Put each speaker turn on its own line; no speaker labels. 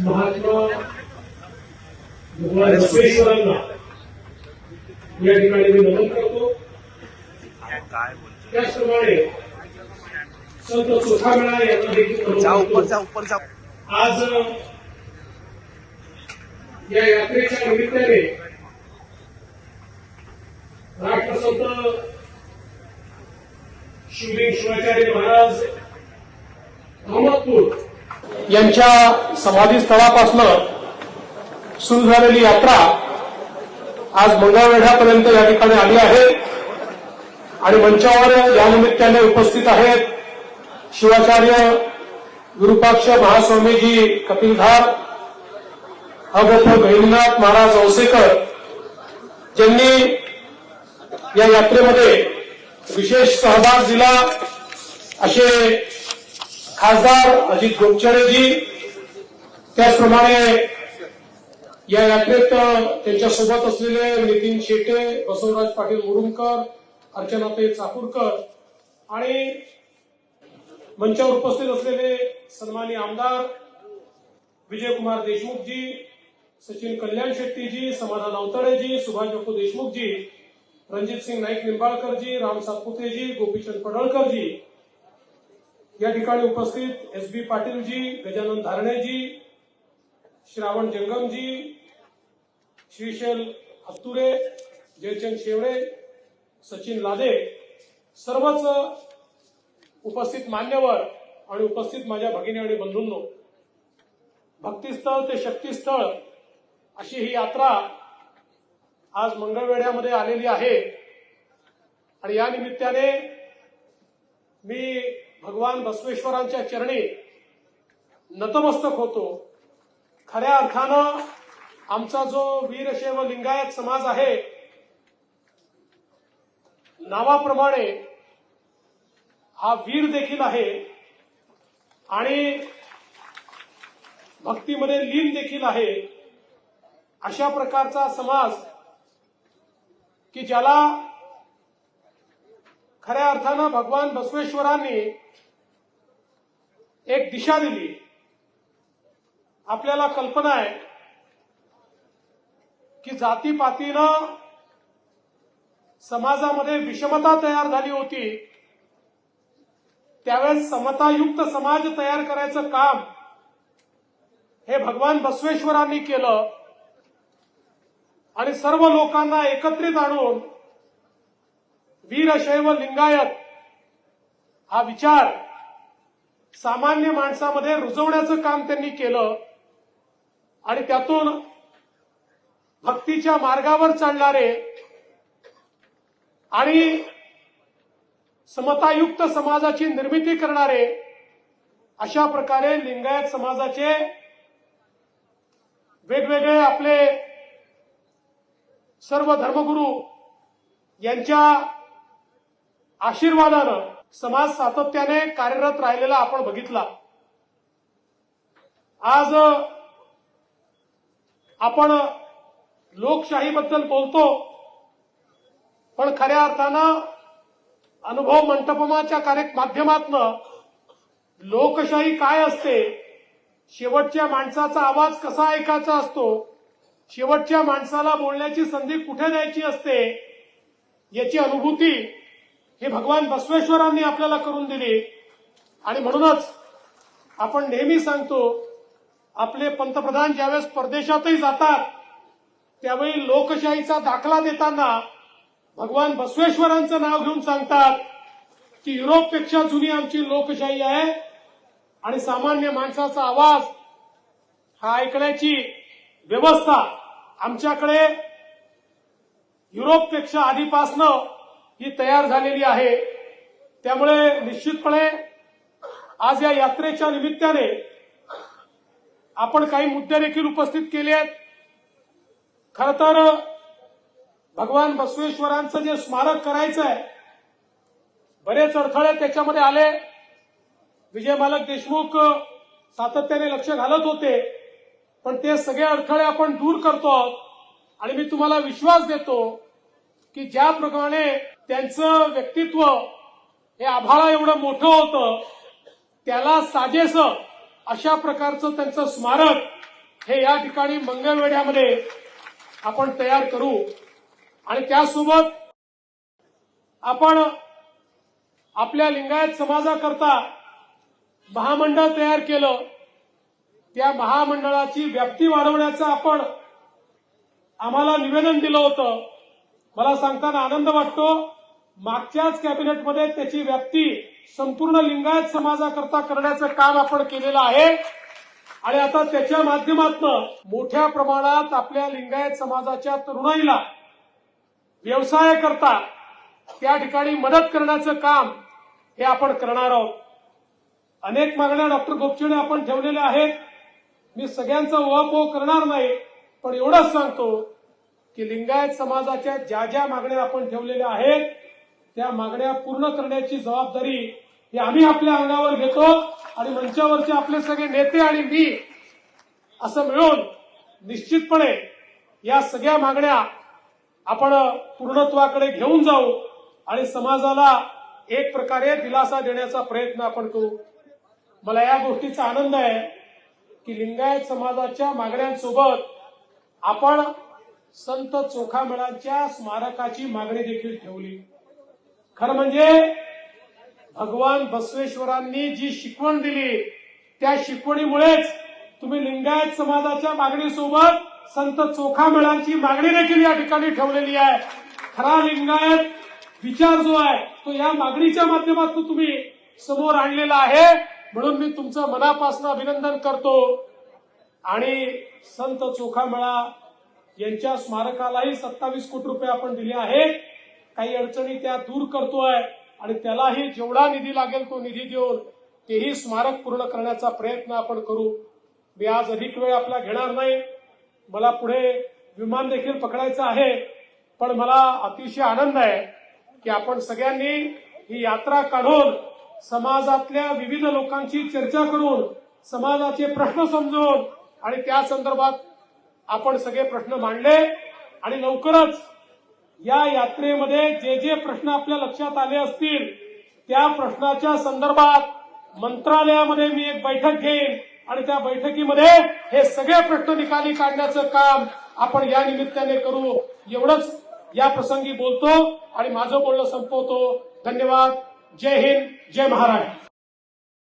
महात्मा या ठिकाणी मी नमन करतो. त्याचप्रमाणे संत सुखामेळा यांना देखील आज या यात्रेच्या निमित्ताने राष्ट्रसंत शिवलिंग शिवाचार्य महाराज यांच्या समाधीस्थळापासनं सुरू झालेली यात्रा आज मंगळवेढ्यापर्यंत या ठिकाणी आली आहे. आणि मंचावर या निमित्ताने उपस्थित आहेत शिवाचार्य गुरुपाक्ष महास्वामीजी कपिलधार अगोप गहिनीनाथ महाराज औसेकर ज्यांनी या यात्रेमध्ये विशेष सहभाग दिला. असे खासदार अजित गोपचरेजी. त्याचप्रमाणे या यात्रेत त्यांच्यासोबत असलेले नितीन शेटे बसवराज पाटील मुरुमकर अर्चनाताई चाकूरकर आणि मंचावर उपस्थित असलेले सन्मानी आमदार विजयकुमार देशमुखजी सचिन कल्याण शेट्टीजी समाधान अवतडेजी सुभाष बापू देशमुखजी रणजित सिंग नाईक निंबाळकरजी राम सातपुतेजी गोपीचंद पडळकरजी या ठिकाणी उपस्थित एस बी पाटीलजी गजानन धारणेजी श्रावण जंगमजी श्रीशैल हस्तुरे जयचंद शेवळे सचिन लादे सर्वच उपस्थित मान्यवर आणि उपस्थित माझ्या भगिनी आणि बंधूंनो भक्तिस्थळ ते शक्तीस्थळ अशी ही यात्रा आज मंगळवेढ्यामध्ये आलेली आहे. आणि या निमित्ताने मी भगवान बसवेश्वरांच्या चरणी नतमस्तक होतो. खऱ्या अर्थानं आमचा जो वीरशैव लिंगायत समाज आहे नावाप्रमाणे हा वीर देखील आहे आणि भक्तीमध्ये लीन देखील आहे. अशा प्रकारचा समाज की ज्याला खऱ्या अर्थानं भगवान बसवेश्वरांनी एक दिशा दिली. आपल्याला कल्पना आहे की जातीपातीनं समाजामध्ये विषमता तयार झाली होती. त्यावेळेस समतायुक्त समाज तयार करायचं काम हे भगवान बसवेश्वरांनी केलं. आणि सर्व लोकांना एकत्रित आणून वीरशैव लिंगायत हा विचार सामान्य माणसामध्ये रुजवण्याचं काम त्यांनी केलं आणि त्यातून भक्तीच्या मार्गावर चालणारे आणि समतायुक्त समाजाची निर्मिती करणारे अशा प्रकारे लिंगायत समाजाचे वेगवेगळे आपले सर्व धर्मगुरू यांच्या आशीर्वादानं समाज सातत्याने कार्यरत राहिलेला आपण बघितला. आज आपण लोकशाहीबद्दल बोलतो पण खऱ्या अर्थानं अनुभव मंटपमाच्या कार्य माध्यमातनं लोकशाही काय असते शेवटच्या माणसाचा आवाज कसा ऐकायचा असतो शेवटच्या माणसाला बोलण्याची संधी कुठे द्यायची असते याची अनुभूती ही भगवान बसवेश्वरांनी आपल्याला करून दिली. आणि म्हणूनच आपण नेहमी सांगतो आपले पंतप्रधान ज्यावेळेस परदेशातही जातात त्यावेळी लोकशाहीचा दाखला देताना भगवान बसवेश्वरांचं नाव घेऊन सांगतात की युरोपपेक्षा जुनी आमची लोकशाही आहे आणि सामान्य माणसाचा आवाज हा ऐकण्याची व्यवस्था आमच्याकडे युरोपपेक्षा आधीपासनं ही तयार झालेली आहे. त्यामुळे निश्चितपणे आज या यात्रेच्या निमित्ताने आपण काही मुद्दे देखील उपस्थित केले आहेत. खर तर भगवान बसवेश्वरांचं जे स्मारक करायचं आहे बरेच अडथळे त्याच्यामध्ये आले. विजय मालक देशमुख सातत्याने लक्ष घालत होते पण ते सगळे अडथळे आपण दूर करतो आणि मी तुम्हाला विश्वास देतो की ज्याप्रमाणे त्यांचं व्यक्तित्व हे आभाळा एवढं मोठं होतं त्याला साजेसं अशा प्रकारचं त्यांचं स्मारक हे या ठिकाणी मंगळवेढ्यामध्ये आपण तयार करू. आणि त्यासोबत आपण आपल्या लिंगायत समाजाकरता महामंडळ तयार केलं. त्या महामंडळाची व्याप्ती वाढवण्याचं आपण आम्हाला निवेदन दिलं होतं. मला सांगताना आनंद वाटतो. मागच्याच कॅबिनेटमध्ये त्याची व्याप्ती संपूर्ण लिंगायत समाजाकरता करण्याचं काम आपण केलेलं आहे. आणि आता त्याच्या माध्यमातून मोठ्या प्रमाणात आपल्या लिंगायत समाजाच्या तरुणाईला व्यवसाय करता त्या ठिकाणी मदत करण्याचं काम हे आपण करणार आहोत. अनेक मागण्या डॉक्टर गोपचिणे आपण ठेवलेल्या आहेत. मी सगळ्यांचा उहापोह करणार नाही पण एवढंच सांगतो की लिंगायत समाजाच्या ज्या ज्या मागण्या आपण ठेवलेल्या आहेत त्या मागण्या पूर्ण करण्याची जबाबदारी ही आम्ही आपल्या अंगावर घेतो आणि मंचावरचे आपले सगळे नेते आणि मी असं मिळून निश्चितपणे या सगळ्या मागण्या आपण पूर्णत्वाकडे घेऊन जाऊ आणि समाजाला एक प्रकारे दिलासा देण्याचा प्रयत्न आपण करू. मला या गोष्टीचा आनंद आहे की लिंगायत समाजाच्या मागण्यांसोबत आपण संत चोखामेळांच्या स्मारकाची मागणी देखील ठेवली. खरं म्हणजे भगवान बसवेश्वरांनी जी शिकवण दिली त्या शिकवणीमुळेच तुम्ही लिंगायत समाजाच्या मागणीसोबत संत चोखामेळांची मागणी देखील या ठिकाणी ठेवलेली आहे. खरा लिंगायत विचार जो आहे तो या मागणीच्या माध्यमातून तुम्ही समोर आणलेला आहे. म्हणून मी तुमचं मनापासून अभिनंदन करतो. आणि संत चोखामेळा यांच्या स्मारकालाही सत्तावीस कोटी रुपये आपण दिले आहेत. काही अडचणी त्या दूर करतोय आणि त्यालाही जेवढा निधी लागेल तो निधी देऊन तेही स्मारक पूर्ण करण्याचा प्रयत्न आपण करू. मी आज अधिक वेळ आपला घेणार नाही. मला पुढे विमान देखील पकडायचं आहे. पण मला अतिशय आनंद आहे की आपण सगळ्यांनी ही यात्रा काढून समाजातल्या विविध लोकांची चर्चा करून समाजाचे प्रश्न समजून आणि त्या संदर्भात आपण सगळे प्रश्न मांडले आणि लवकरच या यात्रेमध्ये जे जे प्रश्न आपल्या लक्षात आले असतील त्या प्रश्नाच्या संदर्भात मंत्रालयामध्ये मी एक बैठक घेईन आणि त्या बैठकीमध्ये हे सगळे प्रश्न निकाली काढण्याचं काम आपण या निमित्ताने करू. एवढंच या प्रसंगी बोलतो आणि माझं बोलणं संपवतो. धन्यवाद. जय हिंद. जय महाराष्ट्र.